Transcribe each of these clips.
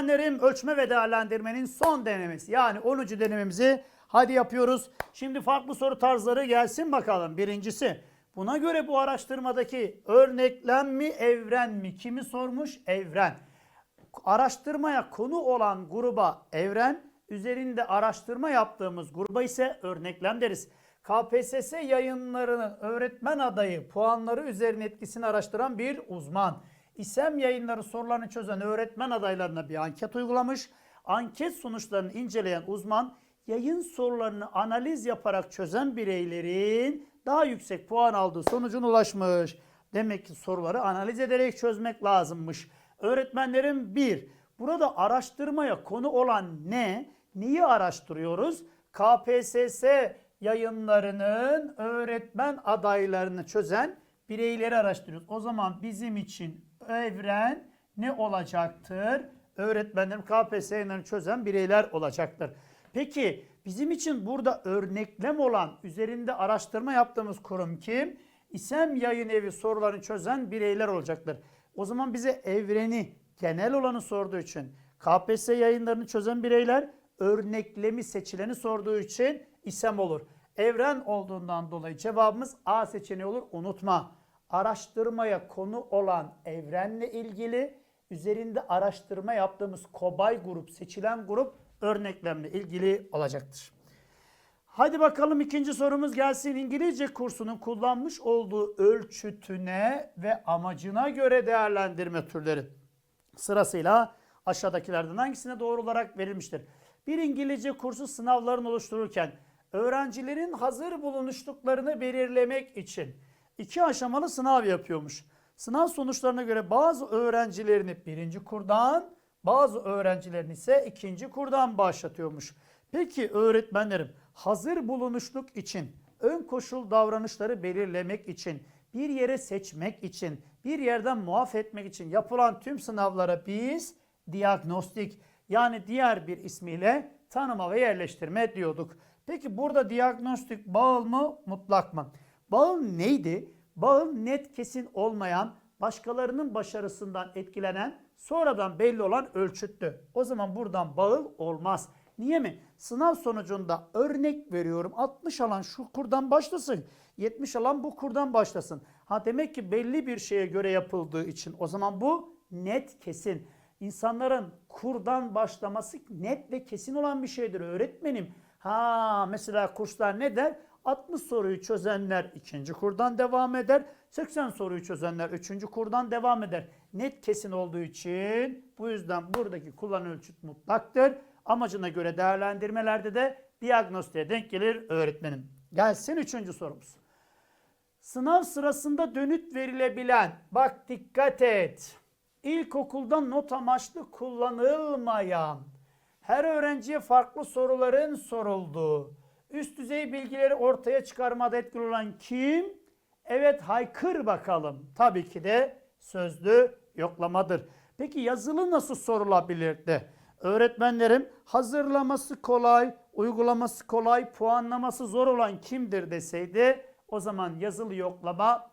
Öğretmenlerim ölçme ve değerlendirmenin son denemesi yani 10. denememizi hadi yapıyoruz. Şimdi farklı soru tarzları gelsin bakalım. Birincisi buna göre bu araştırmadaki örneklem mi evren mi kimi sormuş? Evren. Araştırmaya konu olan gruba evren, üzerinde araştırma yaptığımız gruba ise örneklem deriz. KPSS yayınlarının öğretmen adayı puanları üzerine etkisini araştıran bir uzman. İSEM yayınları sorularını çözen öğretmen adaylarına bir anket uygulamış. Anket sonuçlarını inceleyen uzman yayın sorularını analiz yaparak çözen bireylerin daha yüksek puan aldığı sonucuna ulaşmış. Demek ki soruları analiz ederek çözmek lazımmış. Öğretmenlerim bir, burada araştırmaya konu olan ne? Neyi araştırıyoruz? KPSS yayınlarının öğretmen adaylarını çözen bireyleri araştırıyoruz. O zaman bizim için evren ne olacaktır? Öğretmenlerim KPSS yayınlarını çözen bireyler olacaktır. Peki bizim için burada örneklem olan, üzerinde araştırma yaptığımız kurum kim? İSEM Yayın Evi sorularını çözen bireyler olacaktır. O zaman bize evreni, genel olanı sorduğu için KPSS yayınlarını çözen bireyler, örneklemi seçileni sorduğu için İSEM olur. Evren olduğundan dolayı cevabımız A seçeneği olur. Unutma. Araştırmaya konu olan evrenle ilgili üzerinde araştırma yaptığımız kobay grup, seçilen grup örneklemle ilgili olacaktır. Hadi bakalım ikinci sorumuz gelsin. İngilizce kursunun kullanmış olduğu ölçütüne ve amacına göre değerlendirme türleri. Sırasıyla aşağıdakilerden hangisine doğru olarak verilmiştir? Bir İngilizce kursu sınavlarını oluştururken öğrencilerin hazır bulunuşluklarını belirlemek için iki aşamalı sınav yapıyormuş. Sınav sonuçlarına göre bazı öğrencilerini birinci kurdan, bazı öğrencilerini ise ikinci kurdan başlatıyormuş. Peki öğretmenlerim hazır bulunuşluk için, ön koşul davranışları belirlemek için, bir yere seçmek için, bir yerden muaf etmek için yapılan tüm sınavlara biz diagnostik yani diğer bir ismiyle tanıma ve yerleştirme diyorduk. Peki burada diagnostik bağıl mı mutlak mı? Bağıl neydi? Bağıl net kesin olmayan, başkalarının başarısından etkilenen, sonradan belli olan ölçüttü. O zaman buradan bağıl olmaz. Niye mi? Sınav sonucunda örnek veriyorum 60 alan şu kurdan başlasın. 70 alan bu kurdan başlasın. Ha demek ki belli bir şeye göre yapıldığı için o zaman bu net kesin. İnsanların kurdan başlaması net ve kesin olan bir şeydir öğretmenim. Ha mesela kurslar ne der? 60 soruyu çözenler ikinci kurdan devam eder. 80 soruyu çözenler üçüncü kurdan devam eder. Net kesin olduğu için bu yüzden buradaki kullanı ölçüt mutlaktır. Amacına göre değerlendirmelerde de diagnostiğe denk gelir öğretmenim. Gelsin üçüncü sorumuz. Sınav sırasında dönüt verilebilen, bak dikkat et, ilkokulda not amaçlı kullanılmayan, her öğrenciye farklı soruların sorulduğu, üst düzey bilgileri ortaya çıkarmada etkili olan kim? Evet haykır bakalım. Tabii ki de sözlü yoklamadır. Peki yazılı nasıl sorulabilirdi? Öğretmenlerim hazırlaması kolay, uygulaması kolay, puanlaması zor olan kimdir deseydi o zaman yazılı yoklama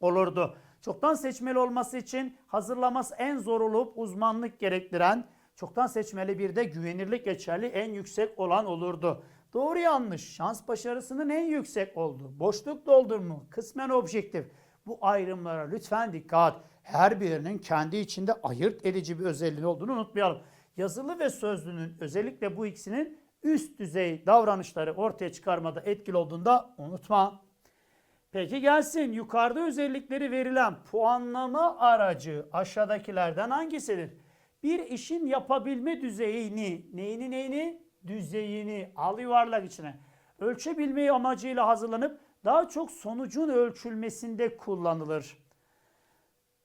olurdu. Çoktan seçmeli olması için hazırlaması en zor olup uzmanlık gerektiren, çoktan seçmeli bir de güvenirlik geçerli en yüksek olan olurdu. Doğru yanlış, şans başarısının en yüksek olduğu, boşluk doldurma, kısmen objektif. Bu ayrımlara lütfen dikkat. Her birinin kendi içinde ayırt edici bir özelliği olduğunu unutmayalım. Yazılı ve sözlünün özellikle bu ikisinin üst düzey davranışları ortaya çıkarmada etkili olduğunu da unutma. Peki gelsin yukarıda özellikleri verilen puanlama aracı aşağıdakilerden hangisidir? Bir işin yapabilme düzeyini, neyini neyini? Düzeyini al yuvarlak içine. Ölçebilmeyi amacıyla hazırlanıp daha çok sonucun ölçülmesinde kullanılır.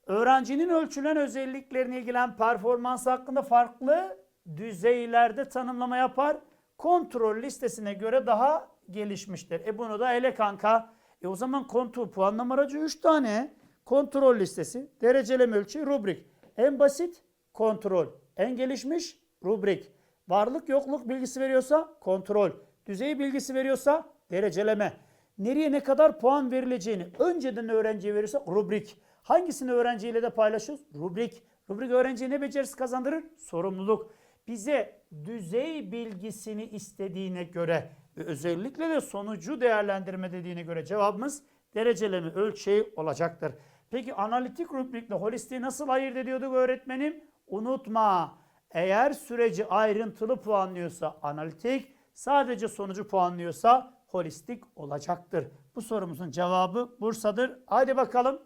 Öğrencinin ölçülen özelliklerine ilgilen performans hakkında farklı düzeylerde tanımlama yapar. Kontrol listesine göre daha gelişmiştir. E bunu da ele kanka. E o zaman kontrol puanlama aracı 3 tane. Kontrol listesi, dereceleme ölçü, rubrik. En basit kontrol. En gelişmiş rubrik. Varlık yokluk bilgisi veriyorsa kontrol. Düzey bilgisi veriyorsa dereceleme. Nereye ne kadar puan verileceğini önceden öğrenciye verirse rubrik. Hangisini öğrenciyle de paylaşıyoruz? Rubrik. Rubrik öğrenciye ne becerisi kazandırır? Sorumluluk. Bize düzey bilgisini istediğine göre ve özellikle de sonucu değerlendirme dediğine göre cevabımız dereceleme ölçeği olacaktır. Peki analitik rubrikle holistiği nasıl ayırt ediyorduk öğretmenim? Unutma. Eğer süreci ayrıntılı puanlıyorsa analitik, sadece sonucu puanlıyorsa holistik olacaktır. Bu sorumuzun cevabı Bursa'dır. Haydi bakalım.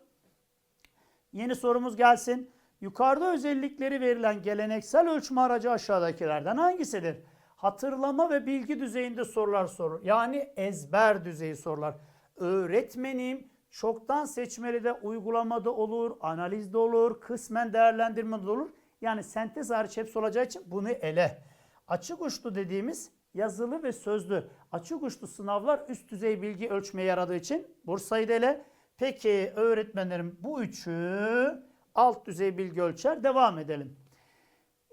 Yeni sorumuz gelsin. Yukarıda özellikleri verilen geleneksel ölçme aracı aşağıdakilerden hangisidir? Hatırlama ve bilgi düzeyinde sorular sorur. Yani ezber düzeyi sorular. Öğretmenim çoktan seçmeli de uygulamada olur, analizde olur, kısmen değerlendirmede olur. Yani sentez hariç hepsi olacağı için bunu ele. Açık uçlu dediğimiz yazılı ve sözlü. Açık uçlu sınavlar üst düzey bilgi ölçmeye yaradığı için Bursa'yı da ele. Peki öğretmenlerim bu üçü alt düzey bilgi ölçer. Devam edelim.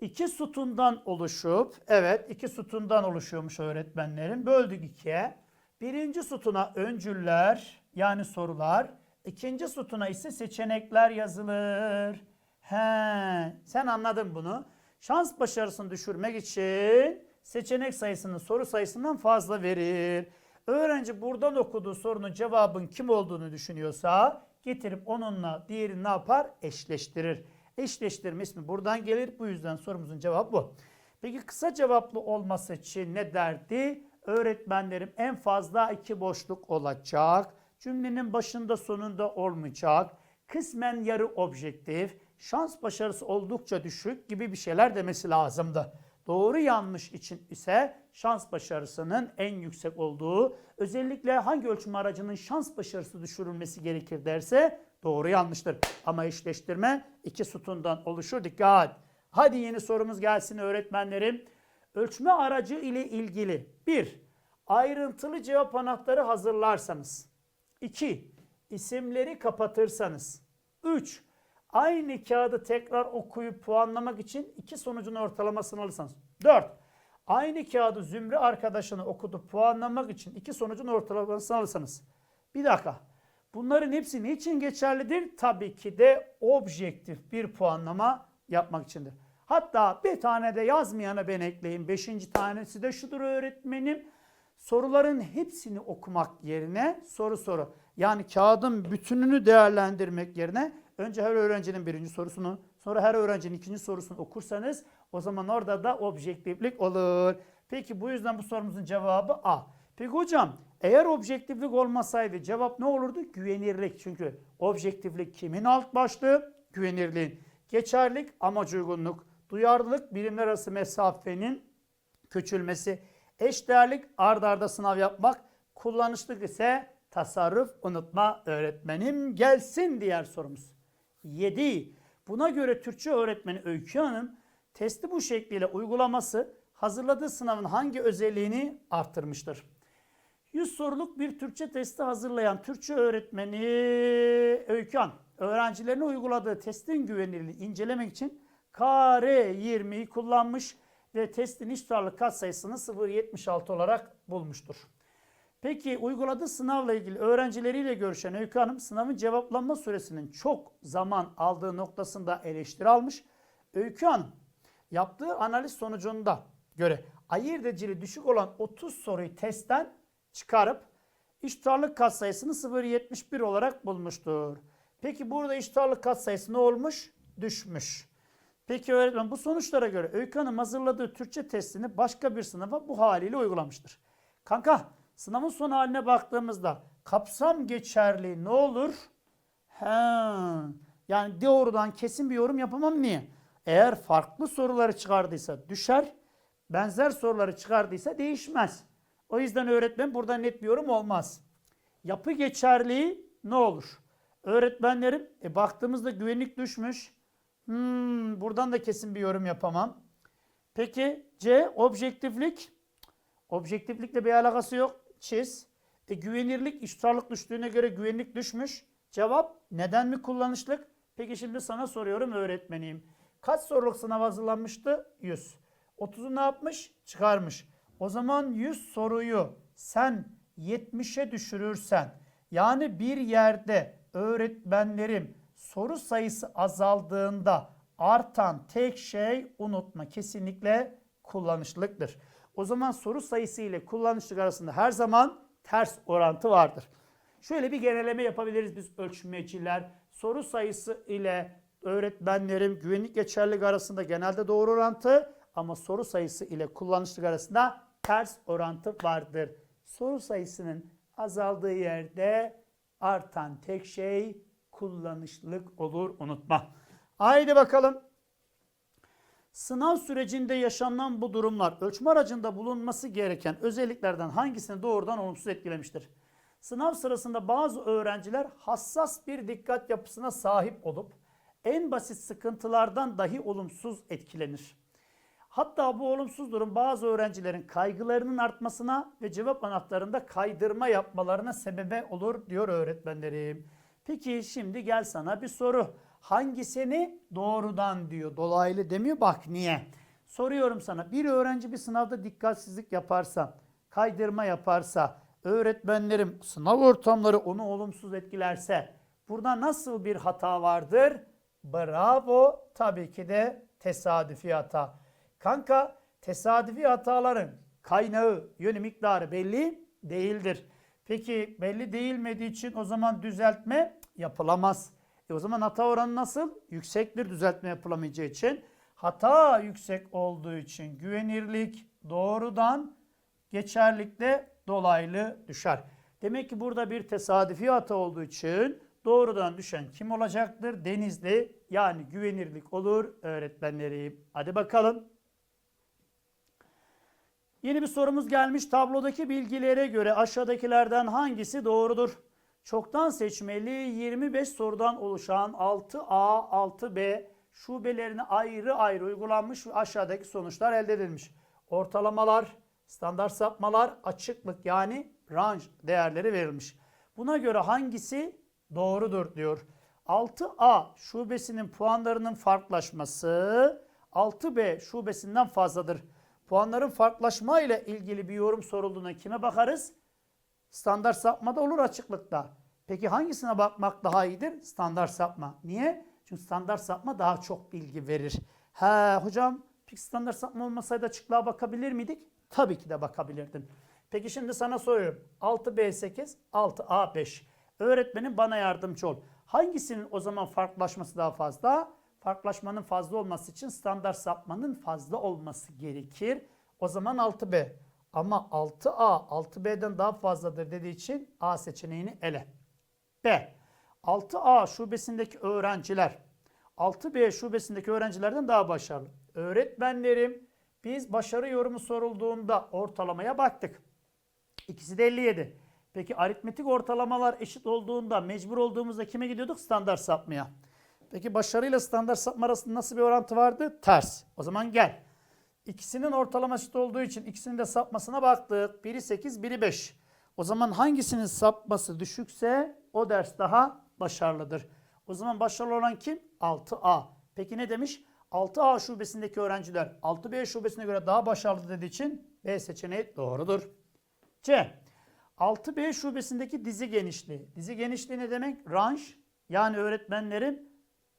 İki sütundan oluşup, evet iki sütundan oluşuyormuş öğretmenlerim. Böldük ikiye. Birinci sütuna öncüller yani sorular. ikinci sütuna ise seçenekler yazılır. He, sen anladın bunu. Şans başarısını düşürmek için seçenek sayısını soru sayısından fazla verir. Öğrenci buradan okuduğu sorunun cevabın kim olduğunu düşünüyorsa getirip onunla diğerini ne yapar? Eşleştirir. Eşleştirme ismi buradan gelir. Bu yüzden sorumuzun cevabı bu. Peki kısa cevaplı olması için ne derdi? Öğretmenlerim en fazla iki boşluk olacak. Cümlenin başında sonunda olmayacak. Kısmen yarı objektif. Şans başarısı oldukça düşük gibi bir şeyler demesi lazımdı. Doğru yanlış için ise şans başarısının en yüksek olduğu, özellikle hangi ölçüm aracının şans başarısı düşürülmesi gerekir derse doğru yanlıştır. Ama eşleştirme iki sütundan oluşur. Dikkat! Hadi yeni sorumuz gelsin öğretmenlerim. Ölçme aracı ile ilgili 1. Ayrıntılı cevap anahtarı hazırlarsanız. 2. İsimleri kapatırsanız. 3. Aynı kağıdı tekrar okuyup puanlamak için iki sonucun ortalamasını alırsanız. 4. Aynı kağıdı zümre arkadaşını okutup puanlamak için iki sonucun ortalamasını alırsanız. Bir dakika. Bunların hepsi niçin geçerlidir? Tabii ki de objektif bir puanlama yapmak içindir. Hatta bir tane de yazmayana ben ekleyeyim. Beşinci tanesi de şudur öğretmenim. Soruların hepsini okumak yerine soru soru. Yani kağıdın bütününü değerlendirmek yerine önce her öğrencinin birinci sorusunu sonra her öğrencinin ikinci sorusunu okursanız o zaman orada da objektiflik olur. Peki bu yüzden bu sorumuzun cevabı A. Peki hocam eğer objektiflik olmasaydı cevap ne olurdu? Güvenirlik. Çünkü objektiflik kimin alt başlığı? Güvenirliğin. Geçerlik amaç uygunluk. Duyarlılık birimler arası mesafenin küçülmesi. Eşdeğerlik ard arda sınav yapmak. Kullanışlık ise tasarruf unutma öğretmenim. Gelsin diğer sorumuz. 7. Buna göre Türkçe öğretmeni Öykü Hanım testi bu şekliyle uygulaması hazırladığı sınavın hangi özelliğini arttırmıştır? 100 soruluk bir Türkçe testi hazırlayan Türkçe öğretmeni Öykü Hanım öğrencilerine uyguladığı testin güvenilirliğini incelemek için kare 20'yi kullanmış ve testin iş tutarlı katsayısını 0.76 olarak bulmuştur. Peki uyguladığı sınavla ilgili öğrencileriyle görüşen Öykü Hanım sınavın cevaplanma süresinin çok zaman aldığı noktasında eleştiri almış. Öykü Hanım yaptığı analiz sonucunda göre ayırt ediciliği düşük olan 30 soruyu testten çıkarıp iş tutarlılık katsayısını 0.71 olarak bulmuştur. Peki burada iş tutarlılık katsayısı ne olmuş? Düşmüş. Peki öğretmen bu sonuçlara göre Öykü Hanım hazırladığı Türkçe testini başka bir sınava bu haliyle uygulamıştır. Kanka sınavın son haline baktığımızda kapsam geçerli ne olur? He, yani doğrudan kesin bir yorum yapamam niye? Eğer farklı soruları çıkardıysa düşer, benzer soruları çıkardıysa değişmez. O yüzden öğretmen burada net bir yorum olmaz. Yapı geçerliği ne olur? Öğretmenlerim e, baktığımızda güvenlik düşmüş. Hmm, buradan da kesin bir yorum yapamam. Peki C objektiflik. Objektiflikle bir alakası yok. Çiz. E, güvenirlik, iştarlık düştüğüne göre güvenlik düşmüş. Cevap neden mi kullanışlık? Peki şimdi sana soruyorum öğretmeniyim. Kaç soruluk sınav hazırlanmıştı? 100. 30'u ne yapmış? Çıkarmış. O zaman 100 soruyu sen 70'e düşürürsen yani bir yerde öğretmenlerim soru sayısı azaldığında artan tek şey unutma kesinlikle kullanışlıktır. O zaman soru sayısı ile kullanışlık arasında her zaman ters orantı vardır. Şöyle bir geneleme yapabiliriz biz ölçmeciler. Soru sayısı ile öğretmenlerin güvenlik geçerlilik arasında genelde doğru orantı ama soru sayısı ile kullanışlık arasında ters orantı vardır. Soru sayısının azaldığı yerde artan tek şey kullanışlık olur unutma. Haydi bakalım. Sınav sürecinde yaşanan bu durumlar ölçme aracında bulunması gereken özelliklerden hangisini doğrudan olumsuz etkilemiştir? Sınav sırasında bazı öğrenciler hassas bir dikkat yapısına sahip olup en basit sıkıntılardan dahi olumsuz etkilenir. Hatta bu olumsuz durum bazı öğrencilerin kaygılarının artmasına ve cevap anahtarında kaydırma yapmalarına sebebe olur diyor öğretmenlerim. Peki şimdi gel sana bir soru. Hangisini doğrudan diyor. Dolaylı demiyor. Bak niye? Soruyorum sana. Bir öğrenci bir sınavda dikkatsizlik yaparsa, kaydırma yaparsa, öğretmenlerim sınav ortamları onu olumsuz etkilerse burada nasıl bir hata vardır? Bravo. Tabii ki de tesadüfi hata. Kanka tesadüfi hataların kaynağı, yönü, miktarı belli değildir. Peki belli değilmediği için o zaman düzeltme yapılamaz. E o zaman hata oranı nasıl? Yüksektir düzeltme yapılamayacağı için. Hata yüksek olduğu için güvenirlik doğrudan geçerlikte dolaylı düşer. Demek ki burada bir tesadüfi hata olduğu için doğrudan düşen kim olacaktır? Denizli yani güvenirlik olur öğretmenlerim. Hadi bakalım. Yeni bir sorumuz gelmiş. Tablodaki bilgilere göre aşağıdakilerden hangisi doğrudur? Çoktan seçmeli 25 sorudan oluşan 6A, 6B şubelerine ayrı ayrı uygulanmış ve aşağıdaki sonuçlar elde edilmiş. Ortalamalar, standart sapmalar, açıklık yani range değerleri verilmiş. Buna göre hangisi doğrudur diyor. 6A şubesinin puanlarının farklılaşması 6B şubesinden fazladır. Puanların farklılaşma ile ilgili bir yorum sorulduğuna kime bakarız? Standart sapmada olur açıklıkta. Peki hangisine bakmak daha iyidir? Standart sapma. Niye? Çünkü standart sapma daha çok bilgi verir. He hocam peki standart sapma olmasaydı açıklığa bakabilir miydik? Tabii ki de bakabilirdin. Peki şimdi sana soruyorum. 6B8, 6A5. Öğretmenim bana yardımcı ol. Hangisinin o zaman farklılaşması daha fazla? Farklılaşmanın fazla olması için standart sapmanın fazla olması gerekir. O zaman 6B. Ama 6A 6B'den daha fazladır dediği için A seçeneğini ele. B. 6A şubesindeki öğrenciler 6B şubesindeki öğrencilerden daha başarılı. Öğretmenlerim biz başarı yorumu sorulduğunda ortalamaya baktık. İkisi de 57. Peki aritmetik ortalamalar eşit olduğunda mecbur olduğumuzda kime gidiyorduk? Standart sapmaya. Peki başarıyla standart sapma arasında nasıl bir orantı vardı? Ters. O zaman gel. İkisinin ortalama eşit olduğu için ikisinin de sapmasına baktık. Biri 8, biri 5. O zaman hangisinin sapması düşükse o ders daha başarılıdır. O zaman başarılı olan kim? 6A. Peki ne demiş? 6A şubesindeki öğrenciler 6B şubesine göre daha başarılı dediği için B seçeneği doğrudur. C. 6B şubesindeki dizi genişliği. Dizi genişliği ne demek? Range yani öğretmenlerin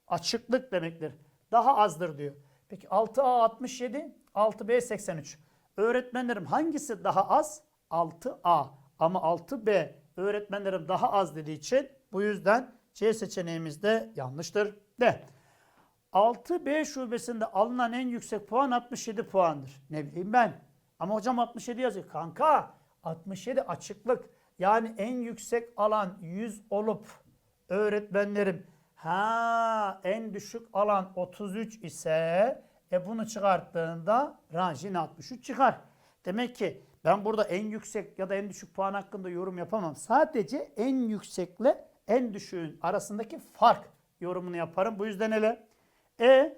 açıklık demektir. Daha azdır diyor. Peki 6A 67, 6B 83. Öğretmenlerim hangisi daha az? 6A. Ama 6B öğretmenlerim daha az dediği için bu yüzden C seçeneğimiz de yanlıştır. De. 6B şubesinde alınan en yüksek puan 67 puandır. Ne bileyim ben. Ama hocam 67 yazıyor. Kanka 67 açıklık. Yani en yüksek alan 100 olup öğretmenlerim ha en düşük alan 33 ise e bunu çıkarttığında ranjin 63 çıkar. Demek ki ben burada en yüksek ya da en düşük puan hakkında yorum yapamam. Sadece en yüksekle en düşüğün arasındaki fark yorumunu yaparım. Bu yüzden hele e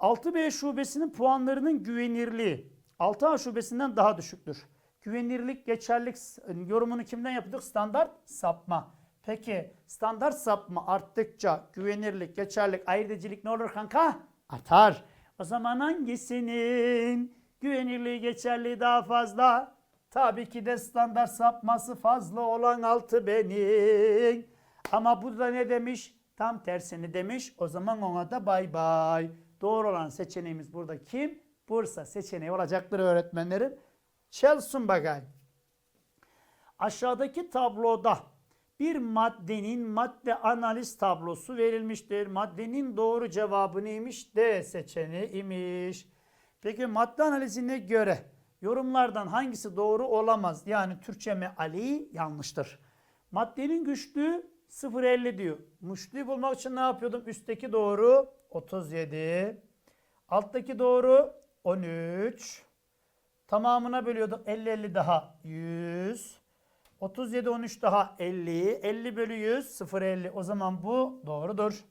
6B şubesinin puanlarının güvenirliği 6A şubesinden daha düşüktür. Güvenirlik, geçerlik yorumunu kimden yapıyorduk? Standart sapma. Peki standart sapma arttıkça güvenirlik, geçerlik, ayırdıcılık ne olur kanka? Artar. O zaman hangisinin güvenirliği, geçerliği daha fazla? Tabii ki de standart sapması fazla olan altı benim. Ama burada ne demiş? Tam tersini demiş. O zaman ona da bay bay. Doğru olan seçeneğimiz burada kim? Bursa seçeneği olacaktır öğretmenlerim. Çalsın bakayım. Aşağıdaki tabloda bir maddenin madde analiz tablosu verilmiştir. Maddenin doğru cevabı neymiş? D seçeneği imiş. Peki madde analizine göre yorumlardan hangisi doğru olamaz? Yani Türkçe meali yanlıştır. Maddenin güçlüğü 0.50 diyor. Müştüğü bulmak için ne yapıyordum? Üstteki doğru 37. Alttaki doğru 13. Tamamına bölüyorduk. 50 50 daha 100. 37 13 daha 50. 50 bölü 100 0 50. O zaman bu doğrudur.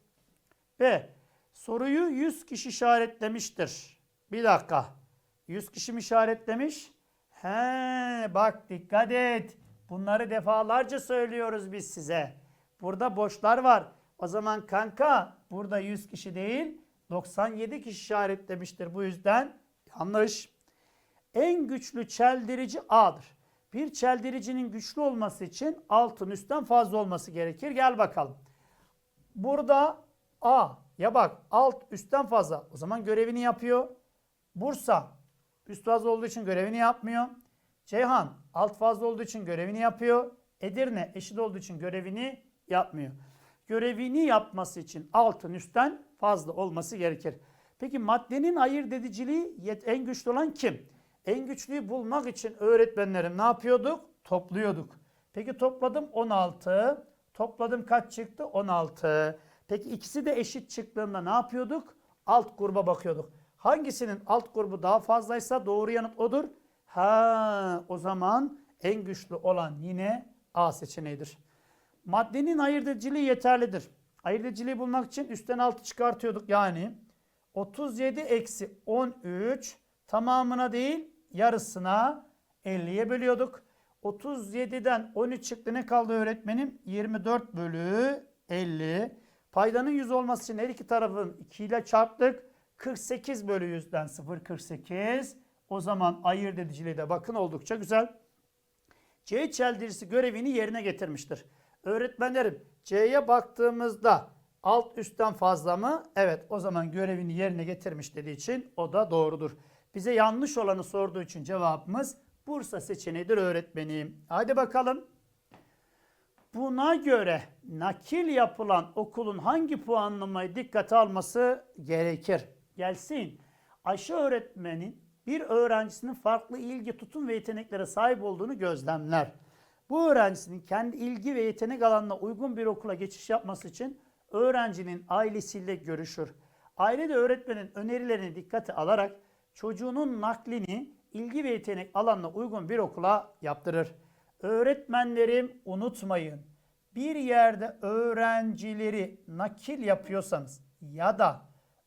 B. Soruyu 100 kişi işaretlemiştir. Bir dakika. 100 kişi mi işaretlemiş? He, bak dikkat et. Bunları defalarca söylüyoruz biz size. Burada boşlar var. O zaman kanka burada 100 kişi değil 97 kişi işaretlemiştir. Bu yüzden yanlış. En güçlü çeldirici A'dır. Bir çeldiricinin güçlü olması için altın üstten fazla olması gerekir. Gel bakalım. Burada A ya bak alt üstten fazla. O zaman görevini yapıyor. Bursa üst fazla olduğu için görevini yapmıyor. Ceyhan alt fazla olduğu için görevini yapıyor. Edirne eşit olduğu için görevini yapmıyor. Görevini yapması için altın üstten fazla olması gerekir. Peki maddenin ayırt ediciliği en güçlü olan kim? En güçlüyü bulmak için öğretmenlerim ne yapıyorduk? Topluyorduk. Peki topladım 16. Topladım kaç çıktı? 16. Peki ikisi de eşit çıktığında ne yapıyorduk? Alt gruba bakıyorduk. Hangisinin alt grubu daha fazlaysa doğru yanıt odur. Ha, o zaman en güçlü olan yine A seçeneğidir. Maddenin ayırt ediciliği yeterlidir. Ayırt ediciliği bulmak için üstten altı çıkartıyorduk. Yani 37 eksi 13 tamamına değil yarısına 50'ye bölüyorduk. 37'den 13 çıktı ne kaldı öğretmenim? 24 bölü 50. Paydanın 100 olması için her iki tarafın 2 ile çarptık. 48 bölü 100'den 0,48. O zaman ayırt ediciliği de bakın oldukça güzel. C çeldirisi görevini yerine getirmiştir. Öğretmenlerim C'ye baktığımızda alt üstten fazla mı? Evet o zaman görevini yerine getirmiş dediği için o da doğrudur. Bize yanlış olanı sorduğu için cevabımız Bursa seçeneğidir öğretmenim. Hadi bakalım. Buna göre nakil yapılan okulun hangi puanlamayı dikkate alması gerekir? Gelsin. Ayşe öğretmenin bir öğrencisinin farklı ilgi, tutum ve yeteneklere sahip olduğunu gözlemler. Bu öğrencisinin kendi ilgi ve yetenek alanına uygun bir okula geçiş yapması için öğrencinin ailesiyle görüşür. Aile de öğretmenin önerilerini dikkate alarak çocuğunun naklini ilgi ve yetenek alanına uygun bir okula yaptırır. Öğretmenlerim unutmayın. Bir yerde öğrencileri nakil yapıyorsanız ya da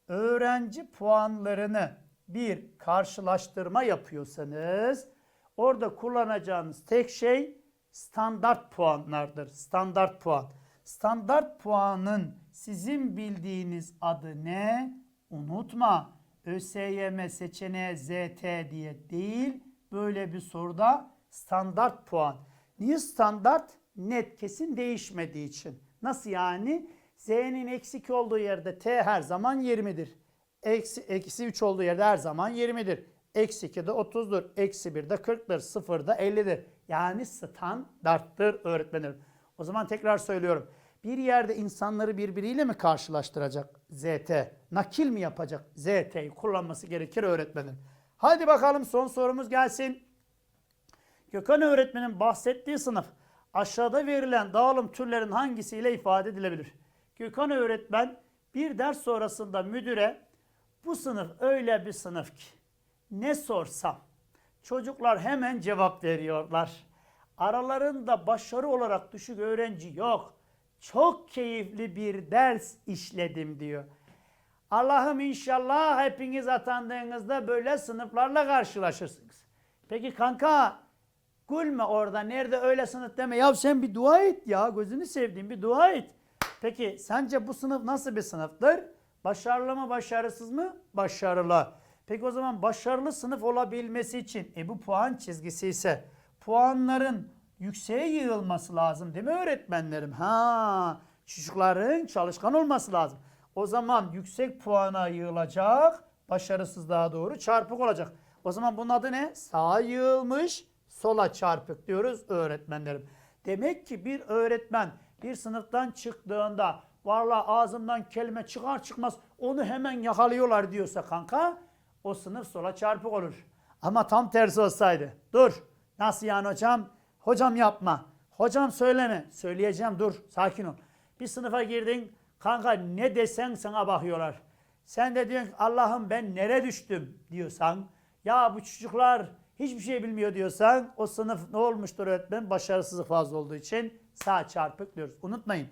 öğrenci puanlarını bir karşılaştırma yapıyorsanız orada kullanacağınız tek şey standart puanlardır. Standart puan. Standart puanın sizin bildiğiniz adı ne? Unutma. ÖSYM seçeneği ZT diye değil. Böyle bir soruda standart puan. Niye standart? Net kesin değişmediği için. Nasıl yani? Z'nin eksik olduğu yerde T her zaman 20'dir. Eksi, eksi 3 olduğu yerde her zaman 20'dir. Eksi 2 de 30'dur. Eksi 1 de 40'dır. 0 da 50'dir. Yani standarttır öğretmenim. O zaman tekrar söylüyorum. Bir yerde insanları birbiriyle mi karşılaştıracak ZT? Nakil mi yapacak ZT'yi kullanması gerekir öğretmenin. Hadi bakalım son sorumuz gelsin. Gökhan öğretmenin bahsettiği sınıf aşağıda verilen dağılım türlerin hangisiyle ifade edilebilir? Gökhan öğretmen bir ders sonrasında müdüre bu sınıf öyle bir sınıf ki ne sorsam çocuklar hemen cevap veriyorlar. Aralarında başarı olarak düşük öğrenci yok. Çok keyifli bir ders işledim diyor. Allah'ım inşallah hepiniz atandığınızda böyle sınıflarla karşılaşırsınız. Peki kanka gülme orada nerede öyle sınıf deme. Ya sen bir dua et ya gözünü sevdiğim bir dua et. Peki sence bu sınıf nasıl bir sınıftır? Başarılı mı başarısız mı? Başarılı. Peki o zaman başarılı sınıf olabilmesi için e bu puan çizgisi ise puanların yükseğe yığılması lazım değil mi öğretmenlerim? Ha Çocukların çalışkan olması lazım. O zaman yüksek puana yığılacak, başarısızlığa doğru çarpık olacak. O zaman bunun adı ne? Sağa yığılmış, sola çarpık diyoruz öğretmenlerim. Demek ki bir öğretmen bir sınıftan çıktığında vallahi ağzımdan kelime çıkar çıkmaz onu hemen yakalıyorlar diyorsa kanka o sınıf sola çarpık olur. Ama tam tersi olsaydı. Dur. Nasıl yani hocam? Hocam yapma. Hocam söyleme. Söyleyeceğim dur. Sakin ol. Bir sınıfa girdin. Kanka ne desen sana bakıyorlar. Sen de diyorsun Allah'ım ben nere düştüm diyorsan. Ya bu çocuklar hiçbir şey bilmiyor diyorsan o sınıf ne olmuştur öğretmen? Başarısızlık fazla olduğu için sağ çarpık diyoruz. Unutmayın.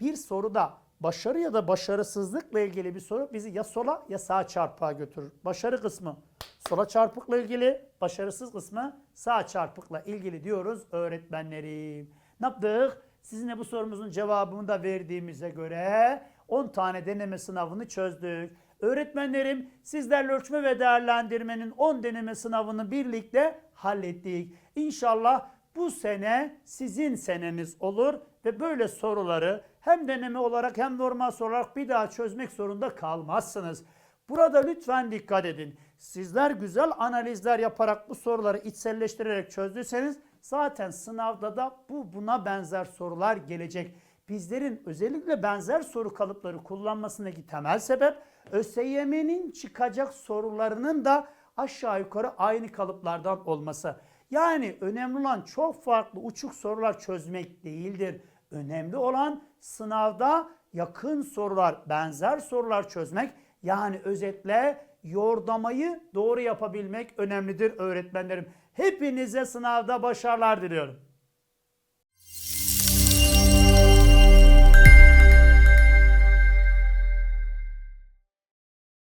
Bir soruda başarı ya da başarısızlıkla ilgili bir soru bizi ya sola ya sağa çarpığa götürür. Başarı kısmı sola çarpıkla ilgili, başarısız kısmı sağ çarpıkla ilgili diyoruz öğretmenlerim. Ne yaptık? Sizinle bu sorumuzun cevabını da verdiğimize göre 10 tane deneme sınavını çözdük. Öğretmenlerim sizlerle ölçme ve değerlendirmenin 10 deneme sınavını birlikte hallettik. İnşallah bu sene sizin seneniz olur ve böyle soruları hem deneme olarak hem normal soru olarak bir daha çözmek zorunda kalmazsınız. Burada lütfen dikkat edin. Sizler güzel analizler yaparak bu soruları içselleştirerek çözdüyseniz zaten sınavda da bu buna benzer sorular gelecek. Bizlerin özellikle benzer soru kalıpları kullanmasındaki temel sebep ÖSYM'nin çıkacak sorularının da aşağı yukarı aynı kalıplardan olması. Yani önemli olan çok farklı uçuk sorular çözmek değildir. Önemli olan sınavda yakın sorular, benzer sorular çözmek. Yani özetle yordammayı doğru yapabilmek önemlidir öğretmenlerim. Hepinize sınavda başarılar diliyorum.